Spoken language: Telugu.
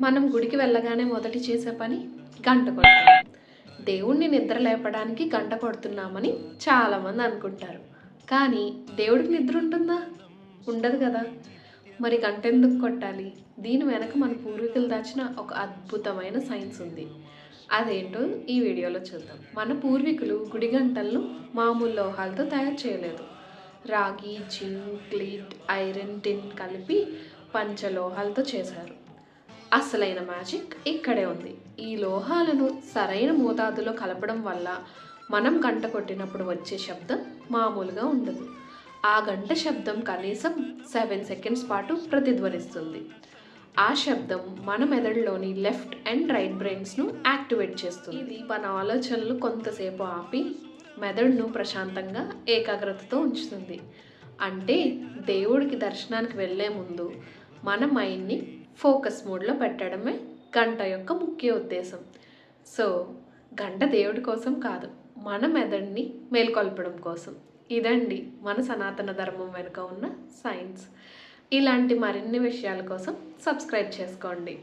మనం గుడికి వెళ్ళగానే మొదటి చేసే పని గంట కొట్టడం. దేవుణ్ణి నిద్ర లేపడానికి గంట కొడుతున్నామని చాలామంది అనుకుంటారు. కానీ దేవుడికి నిద్ర ఉంటుందా? ఉండదు కదా. మరి గంట ఎందుకు కొట్టాలి? దీని వెనక మన పూర్వీకులు దాచిన ఒక అద్భుతమైన సైన్స్ ఉంది. అదేంటో ఈ వీడియోలో చూద్దాం. మన పూర్వీకులు గుడి గంటలను మామూలు లోహాలతో తయారు చేయలేదు. రాగి జింక్ లీడ్ ఐరన్ టిన్ కలిపి పంచలోహాలతో చేశారు. అసలైన మ్యాజిక్ ఇక్కడే ఉంది. ఈ లోహాలను సరైన మోతాదులో కలపడం వల్ల మనం గంట కొట్టినప్పుడు వచ్చే శబ్దం మామూలుగా ఉండదు. ఆ గంట శబ్దం కనీసం సెవెన్ సెకండ్స్ పాటు ప్రతిధ్వనిస్తుంది. ఆ శబ్దం మన మెదడులోని లెఫ్ట్ అండ్ రైట్ బ్రెయిన్స్ను యాక్టివేట్ చేస్తుంది. ఇది మన ఆలోచనలు కొంతసేపు ఆపి మెదడును ప్రశాంతంగా ఏకాగ్రతతో ఉంచుతుంది. అంటే దేవుడికి దర్శనానికి వెళ్ళే ముందు మన మైండ్ని ఫోకస్ మోడ్లో పెట్టడమే గంట యొక్క ముఖ్య ఉద్దేశం. సో గంట దేవుడి కోసం కాదు మన మెదడుని మేల్కొల్పడం కోసం. ఇదండి మన సనాతన ధర్మం వెనుక ఉన్న సైన్స్. ఇలాంటి మరిన్ని విషయాల కోసం సబ్స్క్రైబ్ చేసుకోండి.